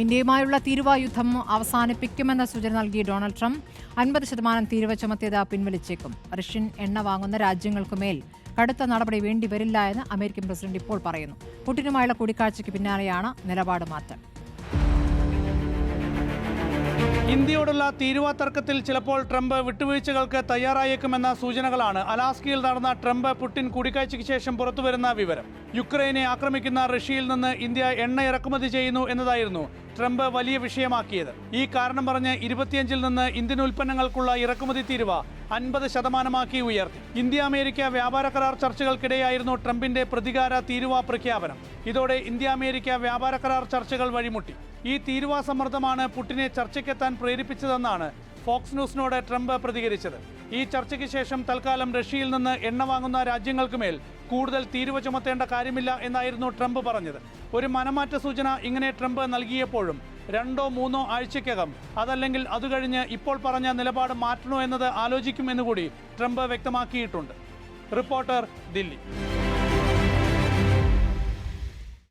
ഇന്ത്യയുമായുള്ള തീരുവ യുദ്ധം അവസാനിപ്പിക്കുമെന്ന സൂചന നൽകി ഡൊണാൾഡ് ട്രംപ്. അൻപത് ശതമാനം തീരുവ ചുമത്തിയത് പിൻവലിച്ചേക്കും. റഷ്യൻ എണ്ണ വാങ്ങുന്ന രാജ്യങ്ങൾക്കുമേൽ കടുത്ത നടപടി വേണ്ടിവരില്ല എന്ന് അമേരിക്കൻ പ്രസിഡന്റ് ഇപ്പോൾ പറയുന്നു. പുടിനുമായുള്ള കൂടിക്കാഴ്ചയ്ക്ക് പിന്നാലെയാണ് നിലപാട് മാറ്റം. ഇന്ത്യയോടുള്ള തീരുവ തർക്കത്തിൽ ചിലപ്പോൾ ട്രംപ് വിട്ടുവീഴ്ചകൾക്ക് തയ്യാറായേക്കുമെന്ന സൂചനകളാണ് അലാസ്കയിൽ നടന്ന ട്രംപ് പുടിൻ കൂടിക്കാഴ്ചയ്ക്ക് ശേഷം പുറത്തുവരുന്ന വിവരം. യുക്രൈനെ ആക്രമിക്കുന്ന റഷ്യയിൽ നിന്ന് ഇന്ത്യ എണ്ണ ഇറക്കുമതി ചെയ്യുന്നു എന്നതായിരുന്നു ട്രംപ് വലിയ വിഷയമാക്കിയത്. ഈ കാരണം പറഞ്ഞ് ഇരുപത്തിയഞ്ചിൽ നിന്ന് ഇന്ത്യൻ ഉൽപ്പന്നങ്ങൾക്കുള്ള ഇറക്കുമതി തീരുവ അൻപത് ശതമാനമാക്കി ഉയർത്തി. ഇന്ത്യ അമേരിക്ക വ്യാപാര കരാർ ചർച്ചകൾക്കിടെയായിരുന്നു ട്രംപിന്റെ പ്രതികാര തീരുവ പ്രഖ്യാപനം. ഇതോടെ ഇന്ത്യ അമേരിക്ക വ്യാപാര കരാർ ചർച്ചകൾ വഴിമുട്ടി. ഈ തീരുവ സമ്മർദ്ദമാണ് പുടിനെ ചർച്ചയ്ക്കെത്താൻ പ്രേരിപ്പിച്ചതെന്നാണ് ഫോക്സ് ന്യൂസിനോട് ട്രംപ് പ്രതികരിച്ചത്. ഈ ചർച്ചയ്ക്ക് ശേഷം തൽക്കാലം റഷ്യയിൽ നിന്ന് എണ്ണ വാങ്ങുന്ന രാജ്യങ്ങൾക്കുമേൽ കൂടുതൽ തീരുവ ചുമത്തേണ്ട കാര്യമില്ല എന്നായിരുന്നു ട്രംപ് പറഞ്ഞത്. ഒരു മനമാറ്റ സൂചന ഇങ്ങനെ ട്രംപ് നൽകിയപ്പോഴും രണ്ടോ മൂന്നോ ആഴ്ചയ്ക്കകം അതല്ലെങ്കിൽ അത് കഴിഞ്ഞ് ഇപ്പോൾ പറഞ്ഞ നിലപാട് മാറ്റണോ എന്നത് ആലോചിക്കുമെന്നുകൂടി ട്രംപ് വ്യക്തമാക്കിയിട്ടുണ്ട്. റിപ്പോർട്ടർ ദില്ലി.